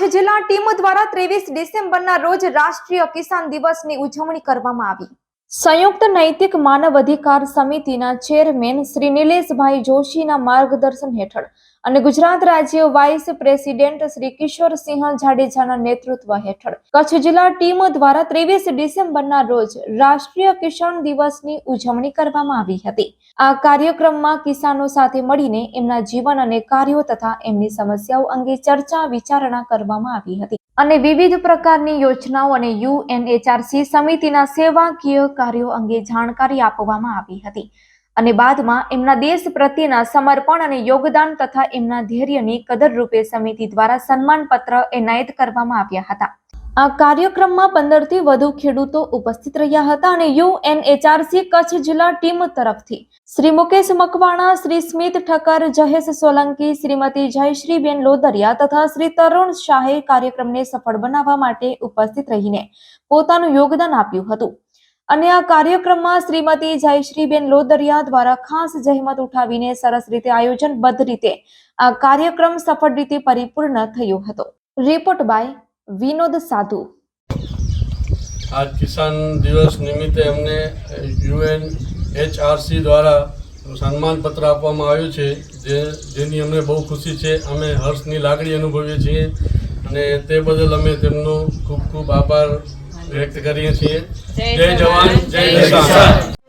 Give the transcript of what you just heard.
કચ્છ જિલ્લા ટીમ દ્વારા ત્રેવીસ ડિસેમ્બરના રોજ રાષ્ટ્રીય કિસાન દિવસની ઉજવણી કરવામાં આવી. સંયુક્ત નૈતિક માનવ અધિકાર સમિતિના ચેરમેન શ્રી નિલેશભાઈ જોશીના માર્ગદર્શન હેઠળ અને ગુજરાત રાજ્ય વાઇસ પ્રેસિડેન્ટ શ્રી કિશોરસિંહ જાડેજાના નેતૃત્વ હેઠળ કચ્છ જિલ્લા ટીમ દ્વારા ત્રેવીસ ડિસેમ્બરના રોજ રાષ્ટ્રીય કિસાન દિવસની ઉજવણી કરવામાં આવી હતી. આ કાર્યક્રમમાં કિસાનો સાથે મળીને એમના જીવન અને કાર્યો તથા એમની સમસ્યાઓ અંગે ચર્ચા વિચારણા કરવામાં આવી હતી. અને વિવિધ પ્રકારની યોજનાઓ અને યુએનએચઆરસી સમિતિના સેવાકીય કાર્યો અંગે જાણકારી આપવામાં આવી હતી. અને બાદમાં એમના દેશ પ્રત્યેના સમર્પણ અને યોગદાન તથા એમના ધૈર્યની કદર રૂપે સમિતિ દ્વારા સન્માનપત્ર એનાયત કરવામાં આવ્યા હતા. આ કાર્યક્રમમાં પંદરથી વધુ ખેડૂતો ઉપસ્થિત રહ્યા હતા અને યુએનએચઆરસી કચ્છ જિલ્લા ટીમ તરફથી શ્રી મુકેશ મકવાણા, શ્રી સ્મિત ઠક્કર જહેશ સોલંકી, શ્રીમતી જયશ્રીબેન લોદરિયા તથા શ્રી તરુણ શાહે કાર્યક્રમને સફળ બનાવવા માટે ઉપસ્થિત રહીને પોતાનું યોગદાન આપ્યું હતું. અને આ કાર્યક્રમમાં શ્રીમતી જયશ્રીબેન લોદરિયા દ્વારા ખાસ જહેમત ઉઠાવીને સરસ રીતે આયોજનબદ્ધ રીતે આ કાર્યક્રમ સફળ રીતે પરિપૂર્ણ થયો હતો. રિપોર્ટ બાય વિનોદ સાધુ. આજ કિસાન દિવસ નિમિત્તે અમને યુએન એચઆરસી દ્વારા સન્માનપત્ર આપવામાં આવ્યું છે જે જેની અમને બહુ ખુશી છે. અમે હર્ષની લાગણી અનુભવીએ છીએ અને તે બદલ અમે તેમનો ખૂબ ખૂબ આભાર વ્યક્ત કરીએ છીએ. જય જવાન જય કિસાન.